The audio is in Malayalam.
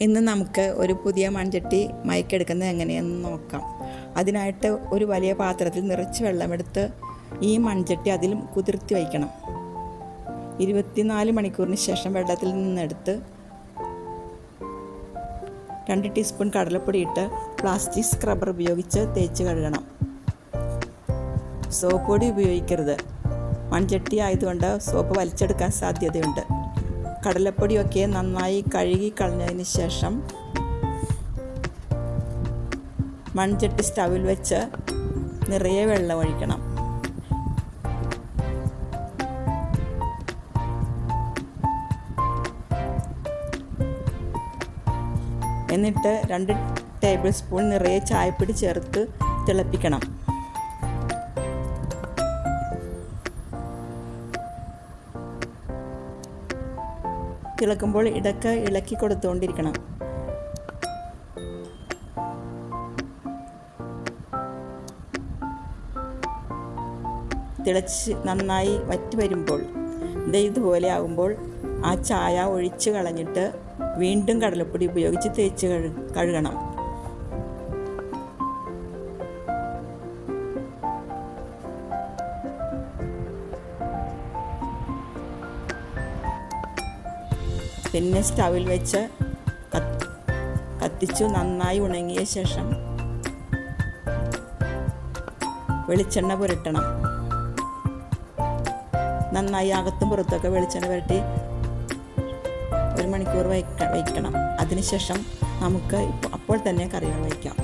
ഇന്ന് നമുക്ക് ഒരു പുതിയ മൺചട്ടി മയക്കെടുക്കുന്നത് എങ്ങനെയെന്ന് നോക്കാം. അതിനായിട്ട് ഒരു വലിയ പാത്രത്തിൽ നിറച്ച് വെള്ളമെടുത്ത് ഈ മൺചട്ടി അതിൽ കുതിർത്തി വയ്ക്കണം. ഇരുപത്തിനാല് മണിക്കൂറിന് ശേഷം വെള്ളത്തിൽ നിന്നെടുത്ത് രണ്ട് ടീസ്പൂൺ കടലപ്പൊടി ഇട്ട് പ്ലാസ്റ്റിക് സ്ക്രബ്ബർ ഉപയോഗിച്ച് തേച്ച് കഴുകണം. സോപ്പ് പൊടി ഉപയോഗിക്കരുത്. മൺചട്ടി ആയതുകൊണ്ട് സോപ്പ് വലിച്ചെടുക്കാൻ സാധ്യതയുണ്ട്. കടലപ്പൊടിയൊക്കെ നന്നായി കഴുകി കളഞ്ഞതിന് ശേഷം മൺചട്ടി സ്റ്റവിൽ വെച്ച് നിറയെ വെള്ളം ഒഴിക്കണം. എന്നിട്ട് രണ്ട് ടേബിൾ സ്പൂൺ നിറയെ ചായപ്പൊടി ചേർത്ത് തിളപ്പിക്കണം. തിളക്കുമ്പോൾ ഇടയ്ക്ക് ഇളക്കി കൊടുത്തുകൊണ്ടിരിക്കണം തിളച്ച് നന്നായി വറ്റി വരുമ്പോൾ ഇത് ഇതുപോലെ ആകുമ്പോൾ ആ ചായ ഒഴിച്ച് കളഞ്ഞിട്ട് വീണ്ടും കടലപ്പൊടി ഉപയോഗിച്ച് തേച്ച് കഴു കഴുകണം. പിന്നെ സ്റ്റവിൽ വെച്ച് കത്ത് കത്തിച്ചു നന്നായി ഉണങ്ങിയ ശേഷം വെളിച്ചെണ്ണ പുരട്ടണം. നന്നായി അകത്തും പുറത്തൊക്കെ വെളിച്ചെണ്ണ പുരട്ടി ഒരു മണിക്കൂർ വയ്ക്ക വയ്ക്കണം. അതിനുശേഷം നമുക്ക് ഇപ്പോൾ അപ്പോൾ തന്നെ കറികൾ വയ്ക്കാം.